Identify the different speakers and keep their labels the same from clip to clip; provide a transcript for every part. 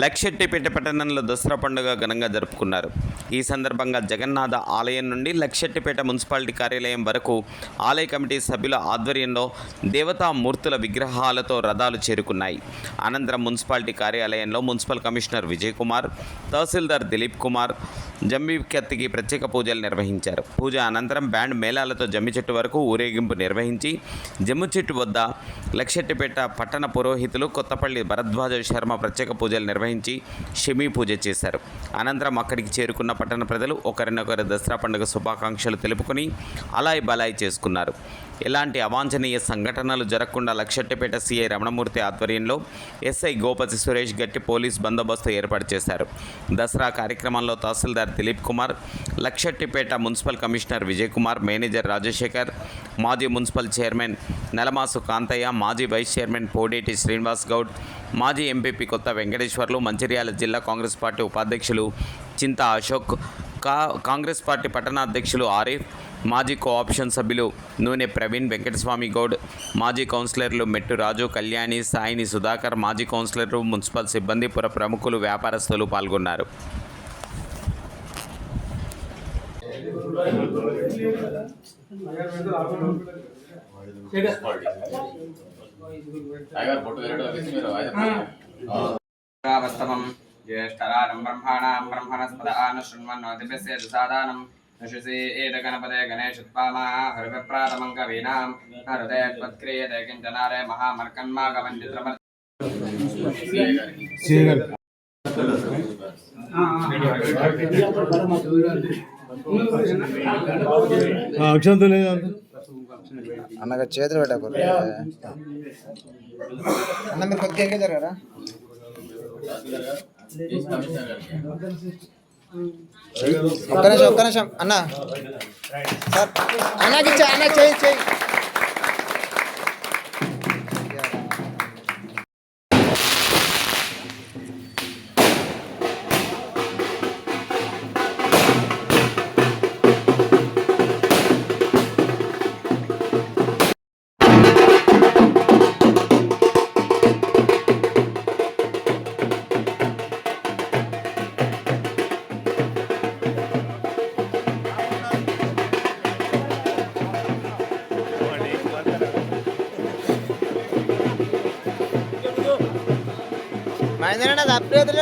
Speaker 1: లక్షెట్టిపేట పట్టణంలో దసరా పండుగ ఘనంగా జరుపుకున్నారు. ఈ సందర్భంగా జగన్నాథ ఆలయం నుండి లక్షెట్టిపేట మున్సిపాలిటీ కార్యాలయం వరకు ఆలయ కమిటీ సభ్యుల ఆధ్వర్యంలో దేవతా మూర్తుల విగ్రహాలతో రథాలు చేరుకున్నాయి. అనంతరం మున్సిపాలిటీ కార్యాలయంలో మున్సిపల్ కమిషనర్ విజయ్ కుమార్ తహసీల్దార్ దిలీప్ కుమార్ జమ్మి కత్తికి ప్రత్యేక పూజలు నిర్వహించారు. పూజ అనంతరం బ్యాండ్ మేళాలతో జమ్మి చెట్టు వరకు ఊరేగింపు నిర్వహించి జమ్మి చెట్టు వద్ద లక్షెట్టిపేట పట్టణ పురోహితులు కొత్తపల్లి భరద్వాజ శర్మ ప్రత్యేక పూజలు నిర్వహించి షమీ పూజ చేశారు. అనంతరం అక్కడికి చేరుకున్న పట్టణ ప్రజలు ఒకరినొకరు దసరా పండుగ శుభాకాంక్షలు తెలుపుకొని అలాయ్ బలాయ్ చేసుకున్నారు. ఎలాంటి అవాంఛనీయ సంఘటనలు జరగకుండా లక్షట్టపేట సీఐ రమణమూర్తి ఆధ్వర్యంలో ఎస్ఐ గోపతి సురేష్ గట్టి పోలీస్ బందోబస్తు ఏర్పాటు చేశారు. దసరా కార్యక్రమంలో తహసీల్దార్ Dileep Kumar Luxettipet municipal commissioner Vijay Kumar manager Rajasekhar మాజీ మున్సిపల్ చైర్మన్ నెలమాసు కాంతయ్య మాజీ వైస్ చైర్మన్ పోడేటి శ్రీనివాస్ గౌడ్ మాజీ ఎంపీపీ కొత్త వెంకటేశ్వర్లు మంచిర్యాల జిల్లా కాంగ్రెస్ పార్టీ ఉపాధ్యక్షులు చింత అశోక్ కా కాంగ్రెస్ పార్టీ పట్టణాధ్యక్షులు ఆరిఫ్ మాజీ కోఆప్షన్ సభ్యులు నూనె ప్రవీణ్ వెంకటస్వామి గౌడ్ మాజీ కౌన్సిలర్లు మెట్టు రాజు కళ్యాణి సాయిని సుధాకర్ మాజీ కౌన్సిలర్లు మున్సిపల్ సిబ్బంది పుర ప్రముఖులు వ్యాపారస్తులు పాల్గొన్నారు.
Speaker 2: జ్యేష్ఠరాణం బ్రహ్మాణం బ్రహ్మణస్పద ఆన శృణ్వన్నోదిభ్యస్య एतगणपते गणेशत्वामा हरिविप्रातमं कवीनां हृदय त्वत्क्रियते किञ्चनारे महामर्कन्मागवन्दित्रमर्
Speaker 3: అక్షంత లేదా
Speaker 4: అన్నగా చేతులు పెట్టకూడదు అన్న మీరు కొద్దిగా ఎక్కడ జరగరా ఒక్క నిమిషం ఒక్క నిమిషం. అన్న. సార్ అన్నకి అన్న చేయి చేయి. വൈകുന്നേരം സബ്ജത്തിൽ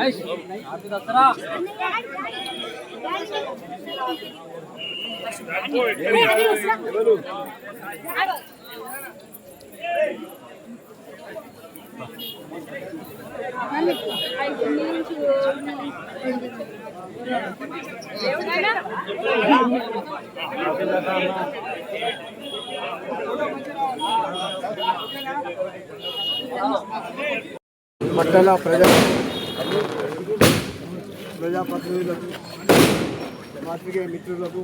Speaker 4: إيش
Speaker 3: పట్టణ ప్రజా ప్రజాప్రతినిధులకు పాత్రికేయ మిత్రులకు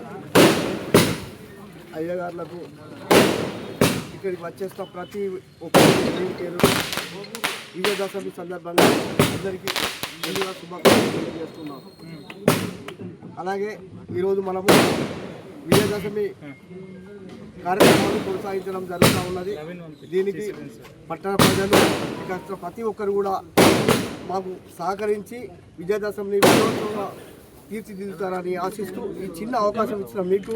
Speaker 3: అయ్యగారులకు ఇక్కడికి వచ్చేసిన ప్రతి ఒక్కరు విజయదశమి సందర్భంగా అందరికీ ముందుగా శుభాకాంక్షలు తెలియజేస్తున్నాం అలాగే ఈరోజు మనము విజయదశమి కార్యక్రమాలు కొనసాగించడం జరుగుతూ ఉన్నది. దీనికి పట్టణ ప్రజలు వచ్చిన ప్రతి ఒక్కరు కూడా మాకు సహకరించి విజయదశమిని విజయోత్సవంగా తీర్చిదిద్దుతారని ఆశిస్తూ ఈ చిన్న అవకాశం ఇచ్చిన మీకు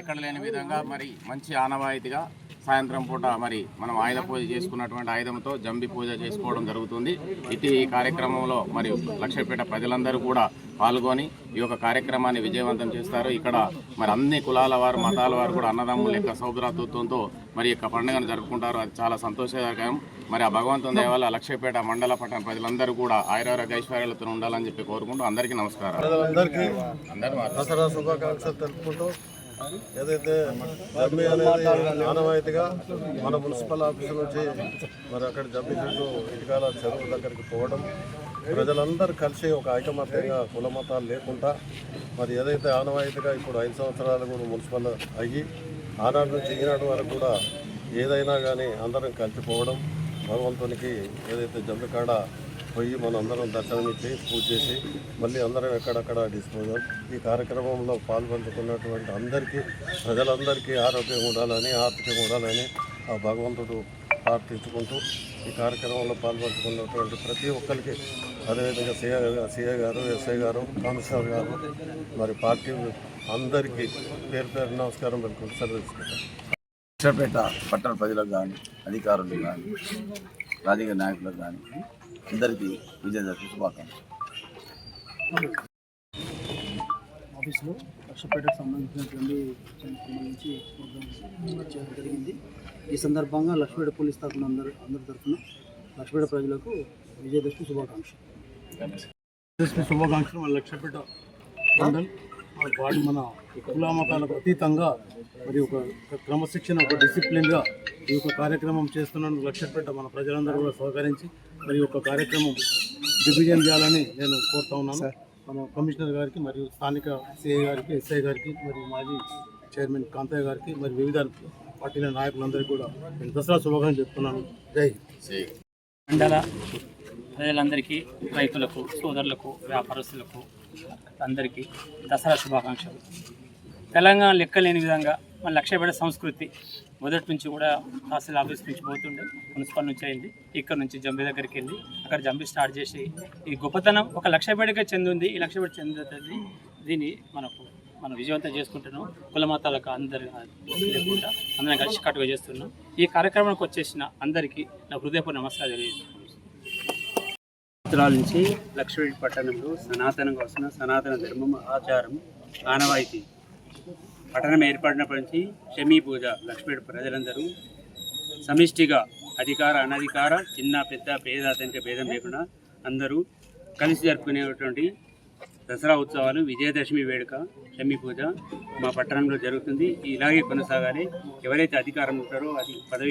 Speaker 2: ఎక్కడ లేని విధంగా మరి మంచి ఆనవాయితీగా సాయంత్రం పూట మరి మనం ఆయుధ పూజ చేసుకున్నటువంటి ఆయుధంతో జంబి పూజ చేసుకోవడం జరుగుతుంది. ఇటు ఈ కార్యక్రమంలో మరి లక్షపేట ప్రజలందరూ కూడా పాల్గొని ఈ యొక్క కార్యక్రమాన్ని విజయవంతం చేస్తారు. ఇక్కడ మరి అన్ని కులాల వారు మతాల వారు కూడా అన్నదమ్ముల యొక్క సౌభ్రాతృత్వంతో మరి యొక్క పండుగను జరుపుకుంటారు. అది చాలా సంతోషకరం మరి ఆ భగవంతుని దయ వల్ల లక్ష్యపేట మండల పట్టణ ప్రజలందరూ కూడా ఆయురారోగ్య ఐశ్వర్యాలతో ఉండాలని చెప్పి కోరుకుంటూ అందరికీ నమస్కారం.
Speaker 5: ప్రజలందరికీ
Speaker 2: అందరూ
Speaker 5: దసరా శుభాకాంక్షలు తెలుపుకుంటూ ఏదైతే జమ్మి అనేది ఆనవాయితీగా మన మున్సిపల్ ఆఫీస్ నుంచి మరి అక్కడ జమ్మి చెట్టు ఇటుకాల చెరువు దగ్గరికి పోవడం ప్రజలందరూ కలిసి ఒక ఐకమత్యంగా కుల మతాలు లేకుండా మరి ఏదైతే ఆనవాయితీగా ఇప్పుడు ఐదు సంవత్సరాలు కూడా మున్సిపల్ అయ్యి ఆనాడు నుంచి ఈనాడు వరకు కూడా ఏదైనా కానీ అందరం కలిసిపోవడం భగవంతునికి ఏదైతే జమ్మికాడ పోయి మనందరం అందరం దర్శనమిచ్చి పూజ చేసి మళ్ళీ అందరం ఎక్కడక్కడ డిస్పోజల్. ఈ కార్యక్రమంలో పాల్పంచుకున్నటువంటి అందరికీ ప్రజలందరికీ ఆరోగ్యం ఉండాలని ఆర్థికంగా ఉండాలని ఆ భగవంతుడు ప్రార్థించుకుంటూ ఈ కార్యక్రమంలో పాల్పంచుకున్నటువంటి ప్రతి ఒక్కరికి అదేవిధంగా CI CI garu SI garu commissioner garu మరి పార్టీ అందరికీ పేరు పేరు నమస్కారం పెట్టుకుంటూ సెలవు తీసుకుంటాం
Speaker 6: కృష్ణపేట పట్టణ ప్రజలకు కానీ అధికారులకు కానీ రాజకీయ నాయకులకు కానీ అందరికీ విజయదశమి శుభాకాంక్షలు.
Speaker 7: ఆఫీస్లో లక్షపేటకు సంబంధించినటువంటి సంబంధించి చేయడం జరిగింది. ఈ సందర్భంగా లక్షపేట పోలీస్ తరఫున అందరు అందరి తరఫున లక్షపేట ప్రజలకు విజయదశమి శుభాకాంక్షలు.
Speaker 8: శుభాకాంక్షలు మన లక్ష్యపేట మండల్ మన వాడి మన కుల మతాలకు అతీతంగా మరి ఒక క్రమశిక్షణ ఒక డిసిప్లిన్గా ఈ యొక్క కార్యక్రమం చేస్తున్నందుకు లక్ష్యపేట మన ప్రజలందరూ కూడా సహకరించి మరి ఒక కార్యక్రమం దిగ్విజయం చేయాలని నేను కోరుతా ఉన్నాను. మన కమిషనర్ గారికి మరియు స్థానిక సిఐ గారికి ఎస్ఐ గారికి మరియు మాజీ చైర్మన్ కాంతయ్య గారికి మరి వివిధ పార్టీల నాయకులందరికీ కూడా నేను దసరా శుభాకాంక్షలు చెప్తున్నాను. జై
Speaker 9: మండల ప్రజలందరికీ రైతులకు సోదరులకు వ్యాపారస్తులకు అందరికీ దసరా శుభాకాంక్షలు. తెలంగాణ లెక్కలేని విధంగా మన లక్ష్యపేట సంస్కృతి మొదటి నుంచి కూడా తహసీల్ ఆఫీస్ నుంచి పోతుండే మున్సిపల్ నుంచి అయింది ఇక్కడ నుంచి జంబి దగ్గరికి వెళ్ళి అక్కడ జంబి స్టార్ట్ చేసి ఈ గొప్పతనం ఒక లక్ష్యపేటకే చెందింది ఈ లక్షపేట చెందుతుంది. దీన్ని మనకు మనం విజయవంతం చేసుకుంటున్నాం. కుల మతాలకు లేకుండా అందరం కలిసి కట్టుగా చేస్తున్నాం. ఈ కార్యక్రమానికి వచ్చేసిన అందరికీ నా హృదయపూర్వ నమస్కారం తెలియజేస్తున్నాను. సంవత్సరాల నుంచి లక్ష్మీ పట్టణంలో సనాతనంగా వస్తున్న సనాతన ధర్మం ఆచారం ఆనవాయితీ. పట్టణం ఏర్పడినప్పటి నుంచి షమీ పూజ లక్ష్మీ ప్రజలందరూ సమిష్టిగా అధికార అనధికార చిన్న పెద్ద పేద అతనికి భేదం లేకుండా అందరూ కలిసి జరుపుకునేటువంటి దసరా ఉత్సవాలు విజయదశమి వేడుక షమీ పూజ మా పట్టణంలో జరుగుతుంది. ఇలాగే కొనసాగాలి. ఎవరైతే అధికారం ఉంటారో అది పదవి